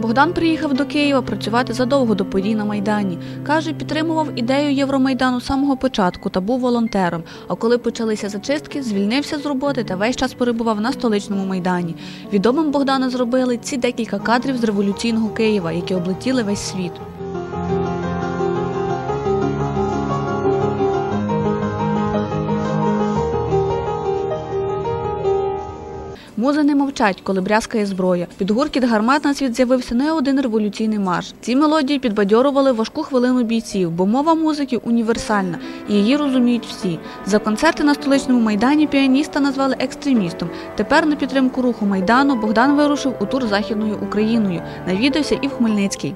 Богдан приїхав до Києва працювати задовго до подій на Майдані. Каже, підтримував ідею Євромайдану з самого початку та був волонтером. А коли почалися зачистки, звільнився з роботи та весь час перебував на столичному майдані. Відомим Богдана зробили ці декілька кадрів з революційного Києва, які облетіли весь світ. Музи не мовчать, коли брязкає зброя. Під гуркіт гармат на світ з'явився не один революційний марш. Ці мелодії підбадьорували важку хвилину бійців, бо мова музики універсальна і її розуміють всі. За концерти на столичному майдані піаніста назвали екстремістом. Тепер на підтримку руху майдану Богдан вирушив у тур західною Україною. Навідався і в Хмельницький.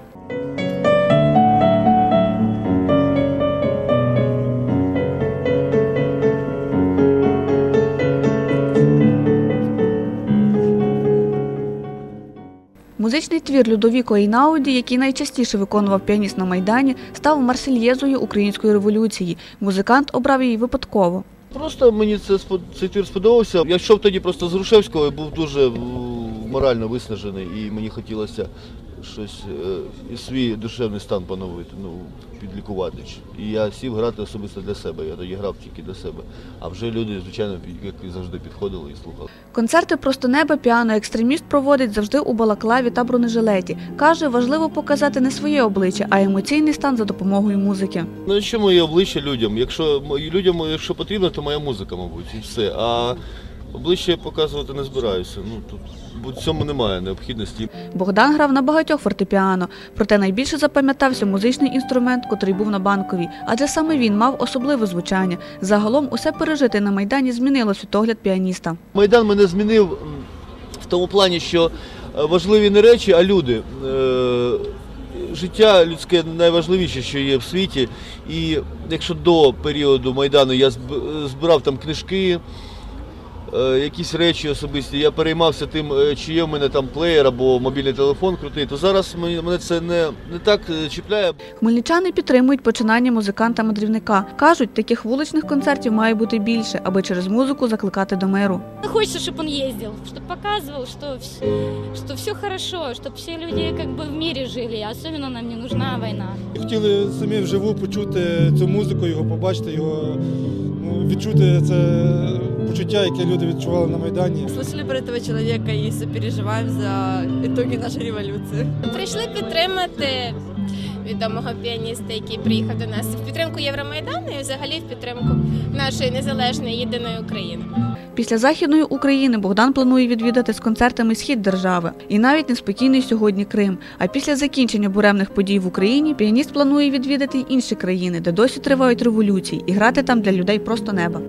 Музичний твір Людовіко Інауді, який найчастіше виконував піаніст на Майдані, став марсельєзою української революції. Музикант обрав її випадково. Просто мені це цей твір сподобався. Я йшов тоді просто з Грушевського я був дуже морально виснажений, і мені хотілося щось е, і свій душевний стан поновити, ну, підлікувати. І я сів грати особисто для себе. Я тоді грав тільки для себе. А вже люди, звичайно, як і завжди підходили і слухали. Концерти просто неба піано екстреміст проводить завжди у балаклаві та бронежилеті. Каже, важливо показати не своє обличчя, а емоційний стан за допомогою музики. Ну, що моє обличчя людям? Якщо людям, якщо потрібно, то моя музика, мабуть, і все. А обличчя я показувати не збираюся. Ну тут бо в цьому немає необхідності. Богдан грав на багатьох фортепіано, проте найбільше запам'ятався музичний інструмент, котрий був на банковій, адже саме він мав особливе звучання. Загалом усе пережите на майдані змінило світогляд піаніста. Майдан мене змінив в тому плані, що е, важливі не речі, а люди. Е, Життя людське найважливіше, що є в світі. І якщо до періоду Майдану я зб- збирав там книжки, е, якісь речі особисті, я переймався тим, е, чи є в мене там плеєр або мобільний телефон крутий, то зараз мені- мене це не, не так е, чіпляє. Хмельничани підтримують починання музиканта-мандрівника. Кажуть, таких вуличних концертів має бути більше, аби через музику закликати до миру. Хочется, чтобы он ездил, чтобы показывал, что, вс- что все хорошо, чтобы все люди как бы в мире жили, особенно нам не нужна война. Хотіли самі вживу почути цю музику, його побачити, його ну, відчути це почуття, яке люди відчували на Майдані. Слышали про этого человека и сопереживаем за итоги нашей революции. Прийшли підтримати відомого піаніста, який приїхав до нас в підтримку Євромайдану і взагалі в підтримку нашої незалежної єдиної України. Після західної України Богдан планує відвідати з концертами схід держави і навіть неспокійний сьогодні Крим. А після закінчення буремних подій в Україні піаніст планує відвідати й інші країни, де досі тривають революції, і грати там для людей просто неба.